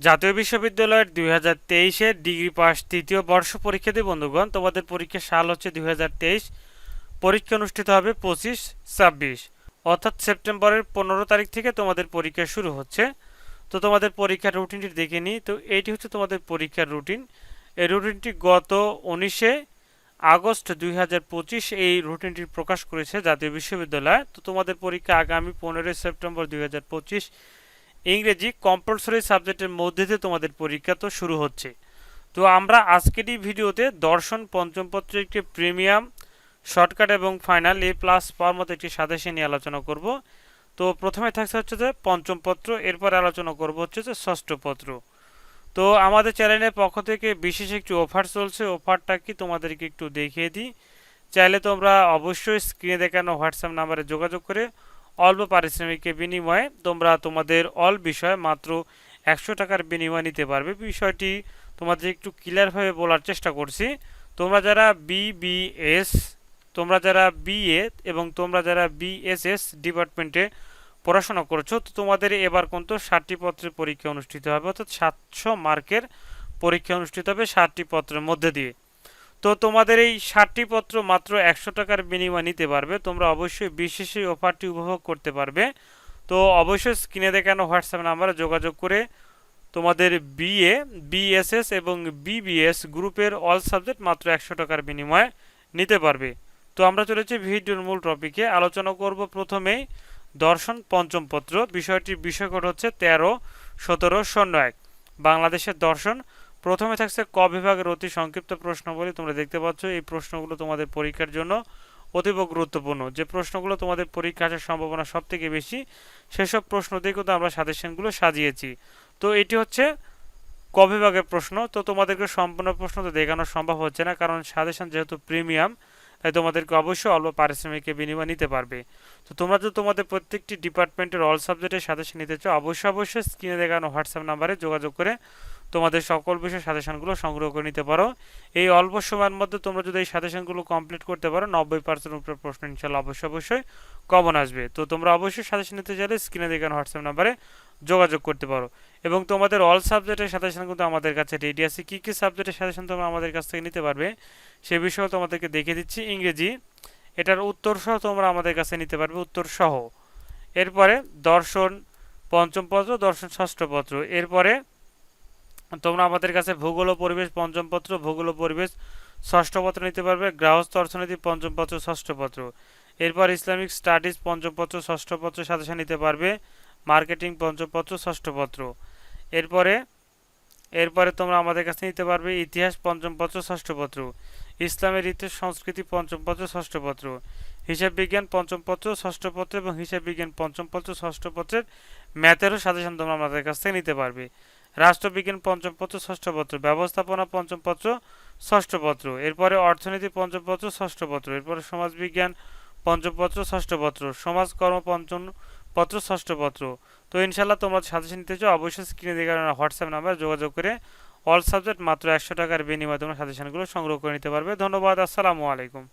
জাতীয় বিশ্ববিদ্যালয়ের দুই হাজার তেইশের ডিগ্রি পাস তৃতীয় বর্ষ পরীক্ষার্থী বন্ধুগণ, তোমাদের পরীক্ষার সাল হচ্ছে দুই হাজার তেইশ। পরীক্ষা অনুষ্ঠিত হবে পঁচিশ ছাব্বিশ। অর্থাৎ সেপ্টেম্বরের পনেরো তারিখ থেকে তোমাদের পরীক্ষা শুরু হচ্ছে। তো তোমাদের পরীক্ষার রুটিনটি দেখে নিই। তো এইটি হচ্ছে তোমাদের পরীক্ষার রুটিন এই রুটিনটি গত উনিশে আগস্ট দুই হাজার পঁচিশ এই রুটিনটি প্রকাশ করেছে জাতীয় বিশ্ববিদ্যালয়। তো তোমাদের পরীক্ষা আগামী পনেরোই সেপ্টেম্বর দুই হাজার পঁচিশ ইংরেজি কম্পালসরি সাবজেক্টের মধ্যে দিয়ে তোমাদের পরীক্ষা তো শুরু হচ্ছে। তো আমরা আজকের এই ভিডিওতে দর্শন পঞ্চম পত্রের একটি প্রিমিয়াম শর্টকাট এবং ফাইনাল এ প্লাস পাওয়ার মতো একটি সাজেশন নিয়ে আলোচনা করব। তো প্রথমে থাকছে হচ্ছে যে পঞ্চম পত্র, এরপরে আলোচনা করব হচ্ছে যে ষষ্ঠ পত্র। তো আমাদের চ্যানেলের পক্ষ থেকে বিশেষ একটি অফার চলছে অফারটা কি তোমাদেরকে একটু দেখিয়ে দিই। চাইলে তোমরা অবশ্যই স্ক্রিনে দেখানো হোয়াটসঅ্যাপ নাম্বারে যোগাযোগ করে অল্প পারিশ্রমিকের বিনিময়ে তোমরা তোমাদের অল বিষয় মাত্র একশো টাকার বিনিময় নিতে পারবে। বিষয়টি তোমাদের একটু ক্লিয়ারভাবে বলার চেষ্টা করছি। তোমরা যারা বিবিএস তোমরা যারা বিএ এবং তোমরা যারা বিএসএস ডিপার্টমেন্টে পড়াশোনা করছ, তো তোমাদের এবার কিন্তু ষাটটি পত্রের পরীক্ষা অনুষ্ঠিত হবে। অর্থাৎ সাতশো মার্কের পরীক্ষা অনুষ্ঠিত হবে ষাটটি পত্রের মধ্যে দিয়ে। তো তোমাদের এই ষাটটি পত্র মাত্র একশো টাকার বিনিময় নিতে পারবে। তোমরা অবশ্যই বিশেষ এই অফারটি উপভোগ করতে পারবে। তো অবশ্যই স্ক্রিনে দেখানো হোয়াটসঅ্যাপ নাম্বারে যোগাযোগ করে তোমাদের বিএ, বিএসএস এবং বিবিএস গ্রুপের অল সাবজেক্ট মাত্র একশো টাকার বিনিময়ে নিতে পারবে। তো আমরা চলেছি ভিডিওর মূল টপিকে। আলোচনা করব প্রথমেই দর্শন পঞ্চম পত্র। বিষয়টির বিষয়কট হচ্ছে তেরো, সতেরো শূন্য এক বাংলাদেশের দর্শন প্রথমে থাকছে ক বিভাগের অতি সংক্ষিপ্ত প্রশ্নাবলী। তোমরা দেখতে পাচ্ছ, এই প্রশ্নগুলো তোমাদের পরীক্ষার জন্য অতীব গুরুত্বপূর্ণ। যে প্রশ্নগুলো তোমাদের পরীক্ষা আসার সম্ভাবনা সব থেকে বেশি, সেসব প্রশ্ন দিয়ে কিন্তু আমরা সাজেশনগুলো সাজিয়েছি। তো এটি হচ্ছে ক বিভাগের প্রশ্ন। তো তোমাদেরকে সম্পূর্ণ প্রশ্ন তো দেখানো সম্ভব হচ্ছে না, কারণ সাজেশন যেহেতু প্রিমিয়াম, তাই তোমাদেরকে অবশ্যই অল্প পারিশ্রমিকের বিনিময় নিতে পারবে। তো তোমরা যদি তোমাদের প্রত্যেকটি ডিপার্টমেন্টের অল সাবজেক্টের সাজেশন নিতে চাও, অবশ্যই অবশ্যই স্ক্রিনে দেখানো হোয়াটসঅ্যাপ নাম্বারে যোগাযোগ করে তোমাদের সকল বিষয় সাজেশনগুলো সংগ্রহ করে নিতে পারো। এই অল্প সময়ের মধ্যে তোমরা যদি এই সাজেশনগুলো কমপ্লিট করতে পারো, নব্বই পার্সেন্ট উপরে প্রশ্ন ইনশাল্লাহ অবশ্যই অবশ্যই কমন আসবে। তো তোমরা অবশ্যই সাজেশন নিতে চাইলে স্ক্রিনে দেখানো হোয়াটসঅ্যাপ নাম্বারে যোগাযোগ করতে পারো। এবং তোমাদের অল সাবজেক্টের সাজেশন কিন্তু আমাদের কাছে রেডি আছে। কী কী সাবজেক্টের সাজেশন তোমরা আমাদের কাছ থেকে নিতে পারবে, সে বিষয়েও তোমাদেরকে দেখিয়ে দিচ্ছি। ইংরেজি, এটার উত্তর সহ তোমরা আমাদের কাছে নিতে পারবে উত্তর সহ এরপরে দর্শন পঞ্চম পত্র, দর্শন ষষ্ঠ পত্র। এরপরে তোমরা আমাদের কাছে ভূগোল ও পরিবেশ পঞ্চম পত্র ভূগোল ও পরিবেশ ষষ্ঠ পত্র নিতে পারবে গৃহস্থ অর্থনীতি পঞ্চম পত্র ষষ্ঠ পত্র এরপর ইসলামিক স্টাডিজ পঞ্চম পত্র ষষ্ঠ পত্র সাজেশন নিতে পারবে, মার্কেটিং পঞ্চম পত্র ষষ্ঠ পত্র এরপরে এরপরে তোমরা আমাদের কাছে নিতে পারবে ইতিহাস পঞ্চম পত্র ষষ্ঠ পত্র ইসলামের ইতিহাস সংস্কৃতি পঞ্চম পত্র ষষ্ঠ পত্র হিসাব বিজ্ঞান পঞ্চম পত্র ষষ্ঠ পত্র এবং হিসাব বিজ্ঞান পঞ্চম পত্র ষষ্ঠ পত্রের ম্যাথেরও সাজেশন তোমরা আমাদের কাছ থেকে নিতে পারবে। রাষ্ট্রবিজ্ঞান পঞ্চম পত্র, ষষ্ঠ পত্র, ব্যবস্থাপনা পঞ্চম পত্র, ষষ্ঠ পত্র। এরপরে অর্থনীতি পঞ্চম পত্র, ষষ্ঠ পত্র। এরপরে সমাজবিজ্ঞান পঞ্চম পত্র, ষষ্ঠ পত্র। সমাজকর্ম পঞ্চম পত্র, ষষ্ঠ পত্র। তো ইনশাল্লাহ তোমরা সাজেশন নিতে চাও, অবশ্যই স্ক্রিনে দেখে হোয়াটসঅ্যাপ নাম্বার যোগাযোগ করে অল সাবজেক্ট মাত্র একশো টাকার বিনিময়ে তোমরা সাজেশনগুলো সংগ্রহ করে নিতে পারবে। ধন্যবাদ, আসসালামু আলাইকুম।